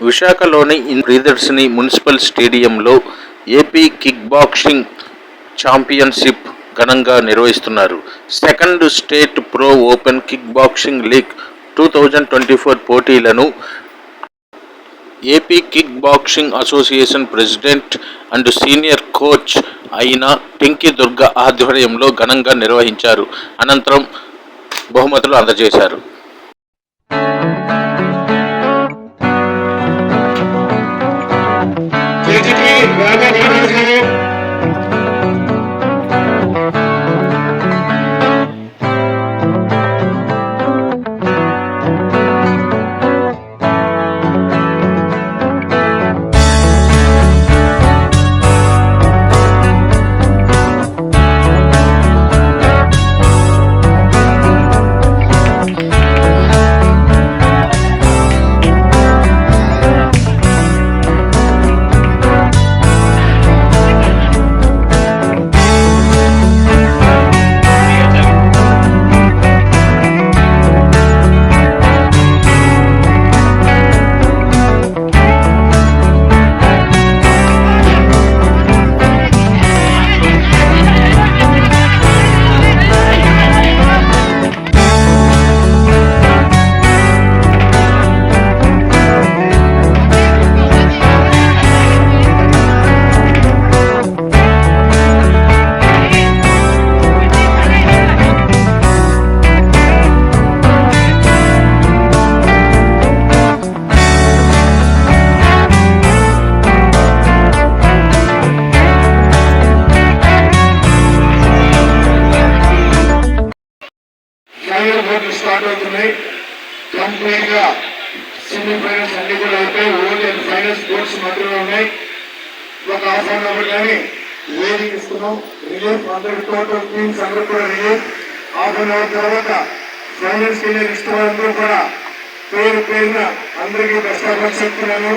విశాఖలోని ప్రియదర్శిని మున్సిపల్ స్టేడియంలో AP kick boxing championship ఘనంగా నిర్వహిస్తున్నారు. Second state pro open kick boxing league two thousand twenty four పోటీలను AP kick boxing association president and senior coach అయిన టింకి దుర్గ ఆధ్వర్యంలో ఘనంగా నిర్వహించారు. అనంతరం బహుమతులు అందజేశారు. ఫైనల్ పోటీ స్టార్ట్ అవుతున్నాయి. కంప్లీట్గా సెమీఫైనల్స్ అన్ని కూడా అయిపోయి ఓన్లీ అండ్ ఫైనల్ స్పోర్ట్స్ మాత్రమే ఉన్నాయి. ఒక హాఫ్ అన్ అవర్ కానీ లేడీకి ఇస్తున్నాం. రిలీఫ్ అందరికి టోటల్ టీమ్స్ అందరూ కూడా రిలీఫ్ హాఫ్ అన్ అవర్ తర్వాత ఫైనల్స్ వెళ్ళే ఇష్టం అందరూ కూడా పేరు పేరున అందరికీ బెస్ట్ ఆఫ్ చెప్తున్నాను.